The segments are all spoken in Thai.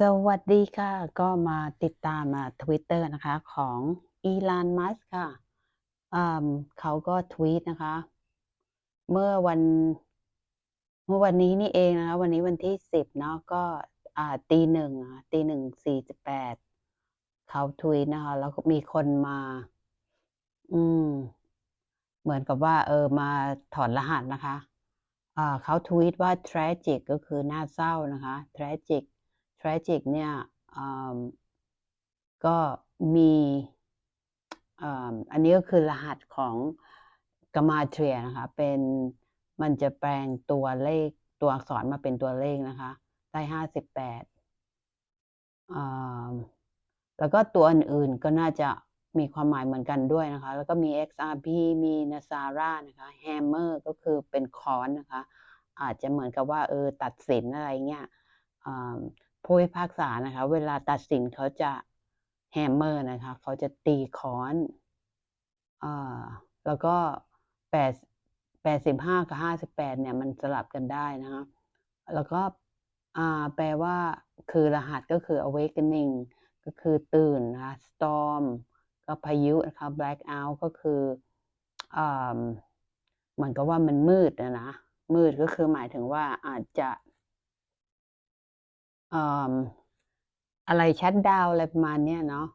สวัสดีค่ะ ก็มาติดตามอ่า Twitter นะคะของ Elon Musk ค่ะเขาก็ทวีตนะคะ เมื่อวันเมื่อวันนี้นี่เองนะคะ วันนี้วันที่10เนาะก็อ่าตี1อะตี1:48เขาทวีตนะคะ แล้วก็มีคนมา อืม เหมือนกับว่า เออมาถอดรหัสนะคะเขาทวีตว่า "Tragic" ก็คือน่าเศร้านะคะ Tragic Tragic เนี่ยก็มีอันนี้ก็คือรหัสของ Gematria นะคะเป็นมันจะแปลงตัวเลขตัวอักษรมาเป็นตัวเลขนะคะ ได้58อ่าแล้วก็ตัวอื่นๆก็น่าจะมีความหมายเหมือนกันด้วยนะคะ แล้วก็มี XRP มี Nasara นะคะ Hammer ก็คือเป็นค้อนนะคะ อาจจะเหมือนกับว่าเออตัดสินอะไรเงี้ยอ่า ผู้พิพากษานะคะ เวลาตัดสินเขาจะ Hammer นะคะ เขาจะตีค้อนอแล้วก็แปด85กับ58เนี่ยมันสลับกันได้นะคะ แล้วก็แปลว่าคือรหัสก็คือ awakening ก็คือตื่นนะคะ storm ก็พายุนะคะ blackout ก็คืออเหมือนกับว่ามันมืดอะนะ มืดก็คือหมายถึงว่าอาจจะ อ่าอะไรชัตดาวอะไรประมาณเนี้ยเนาะ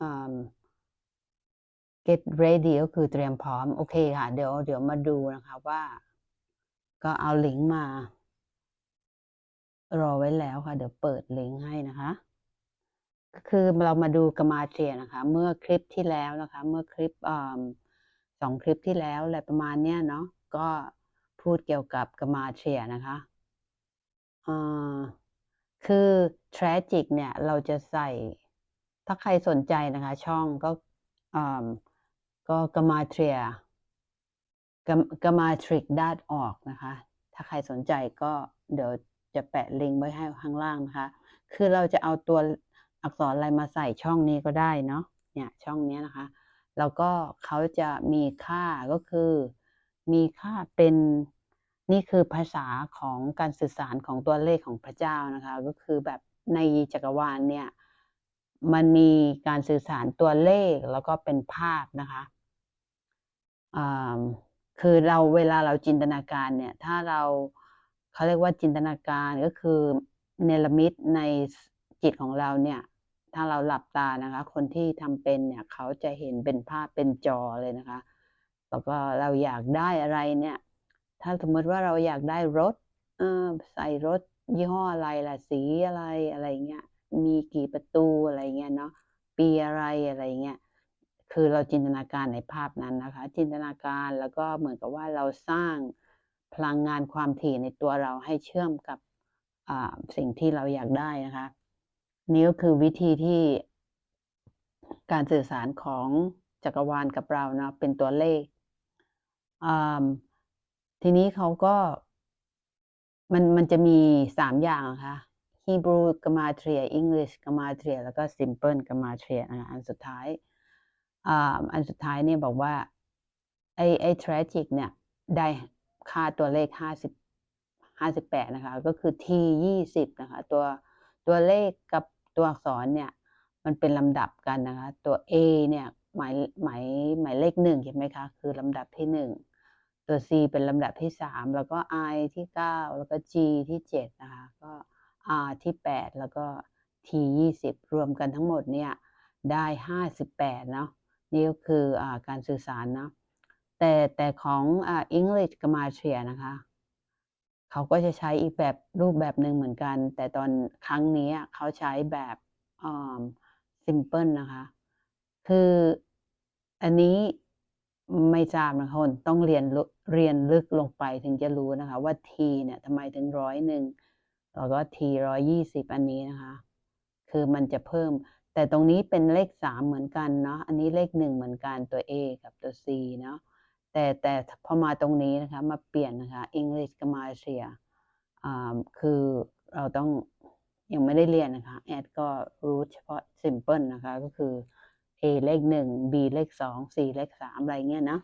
อ่า get ready ก็คือเตรียมพร้อม โอเคค่ะ เดี๋ยวเดี๋ยวมาดูนะคะว่า ก็เอาลิงก์มา รอไว้แล้วค่ะ เดี๋ยวเปิดลิงก์ให้นะคะก็คือเรามาดู Gematria นะคะ เมื่อคลิปที่แล้วนะคะ เมื่อคลิปอ่า2คลิปที่แล้วอะไรประมาณเนี้ยเนาะก็พูดเกี่ยวกับ Gematria นะคะอ่า คือ Tragic เนี่ย เราจะใส่ ถ้าใครสนใจนะคะ ช่องก็อ่าก็ Gematria Gem Gematric.org นะคะ ถ้าใครสนใจก็เดี๋ยวจะแปะลิงก์ไว้ให้ข้างล่างนะคะ คือเราจะเอาตัวอักษรอะไรมาใส่ช่องนี้ก็ได้เนาะ เนี่ยช่องนี้นะคะ แล้วก็เขาจะมีค่าก็คือมีค่าเป็น นี่คือภาษาของการสื่อสารของตัวเลขของพระเจ้านะคะ ก็คือแบบในจักรวาลเนี่ยมันมีการสื่อสารตัวเลขแล้วก็เป็นภาพนะคะอ่าคือเราเวลาเราจินตนาการเนี่ย ถ้าเราเขาเรียกว่าจินตนาการก็คือเนรมิตในจิตของเราเนี่ย ถ้าเราหลับตานะคะ คนที่ทำเป็นเนี่ยเขาจะเห็นเป็นภาพเป็นจอเลยนะคะ แล้วก็เราอยากได้อะไรเนี่ย ถ้าสมมติว่าเราอยากได้รถใส่รถยี่ห้ออะไรล่ะสีอะไรอะไรเงี้ยมีกี่ประตูอะไรเงี้ยเนาะปีอะไรอะไรเงี้ยคือเราจินตนาการในภาพนั้นนะคะ จินตนาการแล้วก็เหมือนกับว่าเราสร้างพลังงานความถี่ในตัวเราให้เชื่อมกับสิ่งที่เราอยากได้นะคะนี่ก็คือวิธีที่การสื่อสารของจักรวาลกับเราเนาะเป็นตัวเลขอ่า ทีนี้เขาก็มันมันจะมี3อย่างนะคะ Hebrew Gematria English Gematria แล้วก็ Simple Gematria นะคะอันสุดท้ายอ่าอันสุดท้ายเนี่ยบอกว่าไอไอ้ Tragic เนี่ยได้ค่าตัวเลข50 58นะคะ ก็คือ T 20นะคะ ตัวตัวเลขกับตัวอักษรเนี่ย มันเป็นลำดับกันนะคะ ตัว A เนี่ยหมายหมายหมายเลข1เห็นไหมคะ คือลำดับที่1 ตัว C เป็นลำดับที่ 3 แล้วก็ I ที่ 9 แล้วก็ G ที่ 7 นะคะ ก็ R ที่ 8 แล้วก็ T 20 รวมกันทั้งหมดเนี่ยได้ 58 เนาะนี่ก็คืออการสื่อสารเนาะแต่แต่ของอ English Gematria นะคะ เขาก็จะใช้อีกแบบรูปแบบหนึ่งเหมือนกัน แต่ตอนครั้งนี้เขาใช้แบบอ่า Simple นะคะ คืออันนี้ ไม่ทราบนะคะคุณต้องเรียนลเรียนลึกลงไปถึงจะรู้นะคะ ว่า T เนี่ยทำไมถึง101แล้วก็ T 120อันนี้นะคะ คือมันจะเพิ่ม แต่ตรงนี้เป็นเลข3เหมือนกันเนาะอันนี้เลข1เหมือนกันตัว A กับตัว C เนาะแต่แต่พอมาตรงนี้นะคะมาเปลี่ยนนะคะ English Gematria อ่าคือเราต้องยังไม่ได้เรียนนะคะ แอดก็รู้เฉพาะ Simple นะคะก็คือ A เลข1 B เลข2 C เลข3อะไรเงี้ยนะ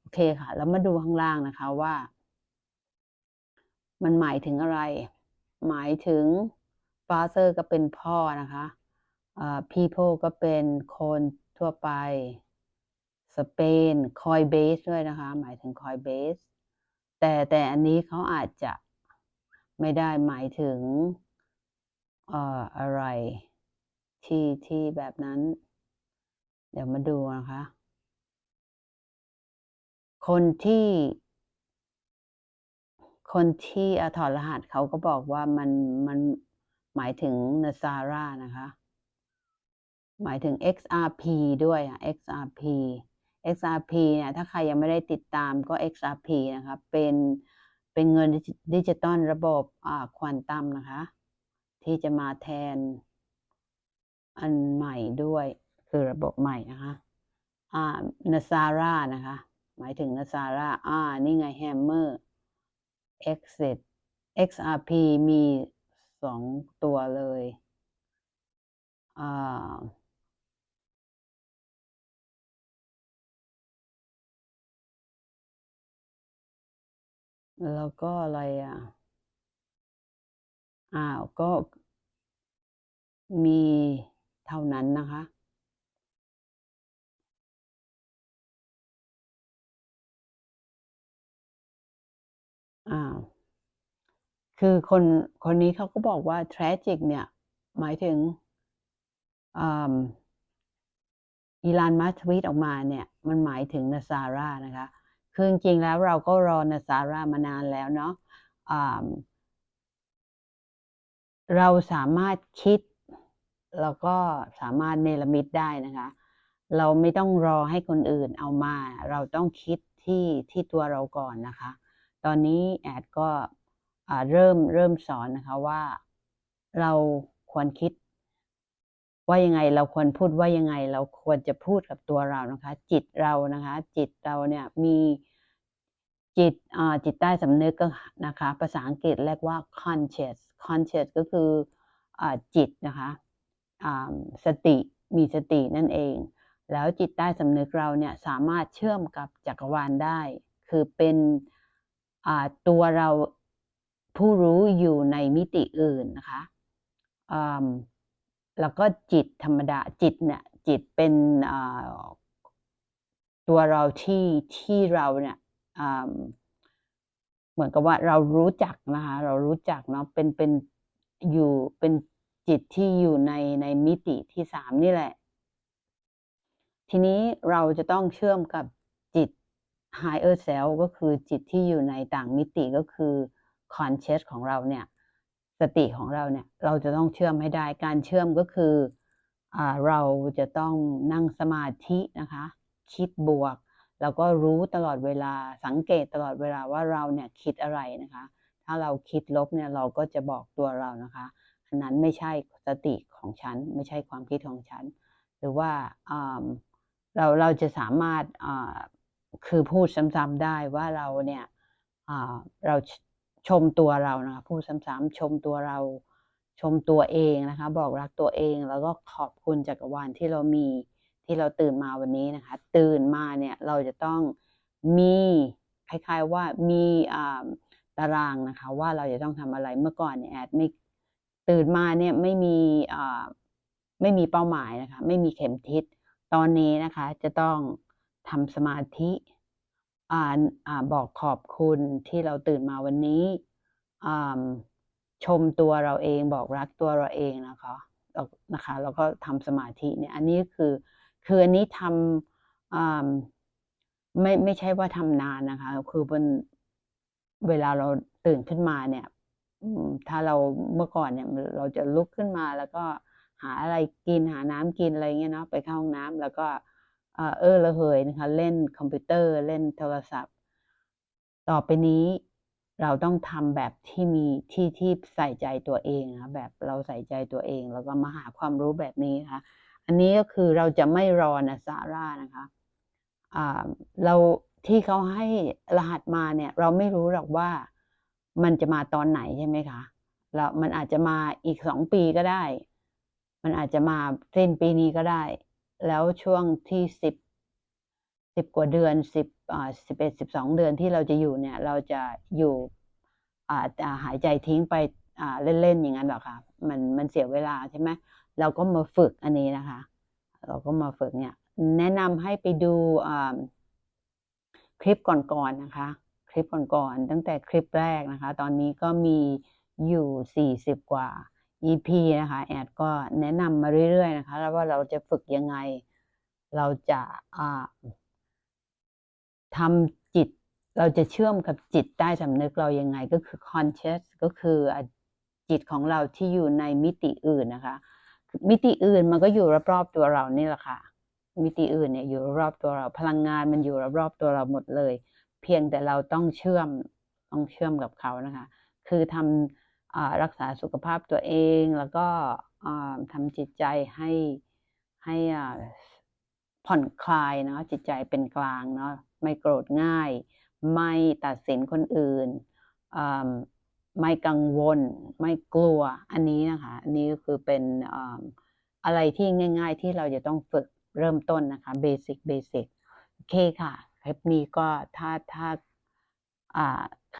โอเคค่ะ แล้วมาดูข้างล่างนะคะว่า มันหมายถึงอะไร หมายถึง father ก็เป็นพ่อนะคะอ่า people ก็เป็นคนทั่วไป Spain Coinbase ด้วยนะคะ หมายถึง Coinbase แต่แต่อันนี้เขาอาจจะไม่ได้หมายถึงเอ่ออะไรที่ที่แบบนั้น เดี๋ยวมาดูนะคะ คนที่ คนที่อถอดรหัสเขาก็บอกว่ามันมันหมายถึง Nasara นะคะ หมายถึง XRP ด้วยอะ XRP XRP เนี่ยถ้าใครยังไม่ได้ติดตามก็ XRP นะคะเป็นเป็นเงินดิจิดิจิตอลระบบอ่าควอนตัมนะคะ ที่จะมาแทนอันใหม่ด้วย คือระบบใหม่นะคะอ่า Nasara นะคะ หมายถึง Nasara อ่า นี่ไง Hammer Exit XRP มีสองตัวเลยอ่าแล้วก็อะไรอะ อ้าว ก็มีเท่านั้นนะคะ อ้าวคือคนคนนี้เขาก็บอกว่า tragic เนี่ย หมายถึงอีลานมัสทวีตออกมาเนี่ย มันหมายถึงนาซาร่านะคะ คือจริงๆแล้วเราก็รอนาซาร่ามานานแล้วเนาะเราสามารถคิด แล้วก็สามารถเนรมิตได้นะคะ เราไม่ต้องรอให้คนอื่นเอามา เราต้องคิดที่ที่ตัวเราก่อนนะคะ ตอนนี้แอดก็เริ่มเริ่มสอนนะคะว่าเราควรคิด ว่ายังไงเราควรพูดว่ายังไง เราควรจะพูดกับตัวเรานะคะ จิตเรานะคะ จิตเราเนี่ยมีจิตจิตใต้สำนึกก็นะคะ ภาษาอังกฤษเรียกว่า conscious conscious ก็คืออจิตนะคะสติมีสตินั่นเอง แล้วจิตใต้สำนึกเราเนี่ยสามารถเชื่อมกับจักรวาลได้ คือเป็น ตัวเราผู้รู้อยู่ในมิติอื่นนะคะแล้วก็จิตธรรมดาจิตเนี่ยจิตเป็นตัวเราที่ที่เราเนี่ยเหมือนกับว่าเรารู้จักนะคะเรารู้จักเนาะเป็นเป็นอยู่เป็นจิตที่อยู่ในในมิติที่สามนี่แหละ ทีนี้เราจะต้องเชื่อมกับจิต higher self ก็คือจิตที่อยู่ในต่างมิติก็คือ conscious ของเราเนี่ย สติของเราเนี่ย เราจะต้องเชื่อมให้ได้ การเชื่อมก็คืออ่าเราจะต้องนั่งสมาธินะคะ คิดบวก แล้วก็รู้ตลอดเวลา สังเกตตลอดเวลาว่าเราเนี่ยคิดอะไรนะคะ ถ้าเราคิดลบเนี่ยเราก็จะบอกตัวเรานะคะ อันนั้นไม่ใช่สติของฉัน ไม่ใช่ความคิดของฉัน หรือว่าอ่าเราเราจะสามารถอ่า คือพูดซ้ำๆได้ว่าเราเนี่ยเราชมตัวเรานะคะพูดซ้ำๆชมตัวเราชมตัวเองนะคะ บอกรักตัวเองแล้วก็ขอบคุณจักรวาลที่เรามีที่เราตื่นมาวันนี้นะคะ ตื่นมาเนี่ยเราจะต้องมีคล้ายๆว่ามีตารางนะคะ ว่าเราจะต้องทำอะไรเมื่อก่อนเนี่ยแอดไม่ตื่นมาเนี่ยไม่มีไม่มีเป้าหมายนะคะ ไม่มีเข็มทิศตอนนี้นะคะจะต้อง ทำสมาธิอ่านบอกขอบคุณที่เราตื่นมาวันนี้ชมตัวเราเองบอกรักตัวเราเองนะคะนะคะแล้วก็ทำสมาธิเนี่ยอันนี้คือคืออันนี้ทำไม่ไม่ใช่ว่าทำนานนะคะ คือเป็นเวลาเราตื่นขึ้นมาเนี่ยถ้าเราเมื่อก่อนเนี่ยเราจะลุกขึ้นมาแล้วก็หาอะไรกินหาน้ำกินอะไรเงี้ยเนาะไปเข้าห้องน้ำแล้วก็ เออเระเหยนะคะเล่นคอมพิวเตอร์เล่นโทรศัพท์ ต่อไปนี้เราต้องทำแบบที่มีที่ที่ใส่ใจตัวเองนะแบบเราใส่ใจตัวเอง แล้วก็มาหาความรู้แบบนี้นะคะอันนี้ก็คือเราจะไม่รอนะซาร่านะคะเราที่เขาให้รหัสมาเนี่ย เราไม่รู้หรอกว่ามันจะมาตอนไหนใช่ไหมคะแล้วมันอาจจะมาอีกสองปีก็ได้ มันอาจจะมาสิ้นปีนี้ก็ได้ แล้วช่วงที่สิบสิบกว่าเดือนสิบอ่าสิบเอ็ดสิบสองเดือนที่เราจะอยู่เนี่ย เราจะอยู่อ่าหายใจทิ้งไปอ่าเล่นๆอย่างนั้นหรอคะมันมันเสียเวลาใช่ไหมเราก็มาฝึกอันนี้นะคะ เราก็มาฝึกเนี่ย แนะนำให้ไปดูอ่าคลิปก่อนๆนะคะ คลิปก่อนๆตั้งแต่คลิปแรกนะคะ ตอนนี้ก็มีอยู่ 40 กว่า EP นะคะแอดก็แนะนำมาเรื่อยๆนะคะ แล้วว่าเราจะฝึกยังไง เราจะาทำจิต เราจะเชื่อมกับจิตใต้สำนึกเรายังไงก็คือ conscious ก็คือจิตของเราที่อยู่ในมิติอื่นนะคะ มิติอื่นมันก็อยู่รอบๆตัวเรานี่แหละค่ะ มิติอื่นเนี่ยอยู่รอบๆตัวเรา พลังงานมันอยู่รอบๆตัวเราหมดเลย เพียงแต่เราต้องเชื่อมต้องเชื่อมกับเขานะคะ คือทำอ่า รักษาสุขภาพตัวเองแล้วก็อ่าทำจิตใจให้ให้อ่าผ่อนคลายเนาะจิตใจเป็นกลางเนาะไม่โกรธง่าย ไม่ตัดสินคนอื่น ไม่กังวล ไม่กลัวอันนี้นะคะ อันนี้ก็คือเป็นอะไรที่ง่าย ๆ ที่เราจะต้องฝึกเริ่มต้นนะคะเบสิกเบสิกโอเคค่ะคลิปนี้ก็ถ้าถ้า